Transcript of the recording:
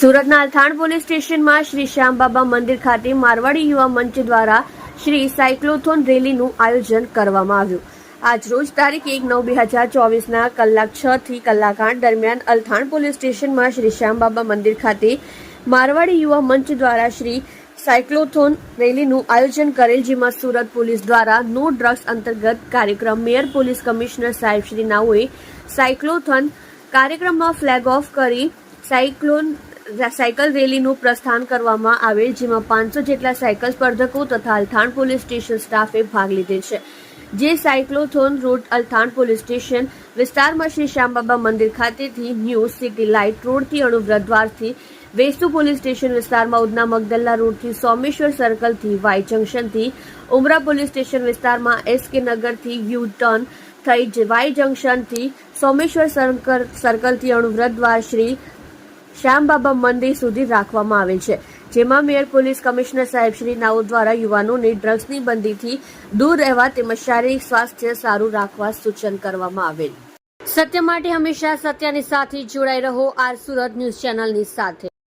સુરતના અલથાણ પોલીસ સ્ટેશનમાં શ્રી શ્યામબાબા મંદિર ખાતે મારવાડી યુવા મંચ દ્વારા શ્રી સાયક્લોથોન રેલીનું આયોજન કરવામાં આવ્યું. આજ રોજ તારીખ એક નવ બે હજાર ચોવીસના કલાક છ થી કલાક આઠ દરમિયાન અલથાણ પોલીસ સ્ટેશનમાં શ્રી શ્યામબાબા મંદિર ખાતે મારવાડી યુવા મંચ દ્વારા શ્રી સાયક્લોથોન રેલીનું આયોજન કરેલ જેમાં સુરત પોલીસ દ્વારા નો ડ્રગ્સ અંતર્ગત કાર્યક્રમ મેયર પોલીસ કમિશનર સાહેબ શ્રી નાઓએ સાયક્લોથોન કાર્યક્રમમાં ફ્લેગ ઓફ કરી સાયક્લોન સાયકલ રેલીનું પ્રસ્થાન કરવામાં આવેલ, જેમાં પાંચસો જેટલા સાયકલ સ્પર્ધકો તથા અલથાણ પોલીસ સ્ટેશન સ્ટાફે ભાગ લીધેલ છે. જે cyclothon road, Althan police station વિસ્તારમાં શ્રી શ્યામબાબા મંદિર ખાતેથી ન્યૂ સિટી લાઇટ રોડથી અણુવ્રત દ્વારથી વેસ્તુ પોલીસ સ્ટેશન વિસ્તારમાં ઉધના મગદલ્લા રોડથી સોમેશ્વર સર્કલથી વાય જંકશનથી ઉમરા પોલીસ સ્ટેશન વિસ્તારમાં એસકે નગરથી યુ ટર્ન થઈ વાય જંકશનથી સોમેશ્વર સર્કલ, સર્કલથી અણુવ્રત દ્વાર શ્રી શ્યામબાબા મંદિર સુધી રાખવામાં આવેલ છે, જેમાં મેયર પોલીસ કમિશનર સાહેબ શ્રી નાઓ દ્વારા યુવાનોને ડ્રગ્સની બંદીથી દૂર રહેવા તેમજ શારીરિક સ્વાસ્થ્ય સારું રાખવા સૂચન કરવામાં આવેલ. સત્ય માટે હંમેશા સત્યની સાથે જોડાઈ રહો આર સુરત ન્યૂઝ ચેનલની સાથે.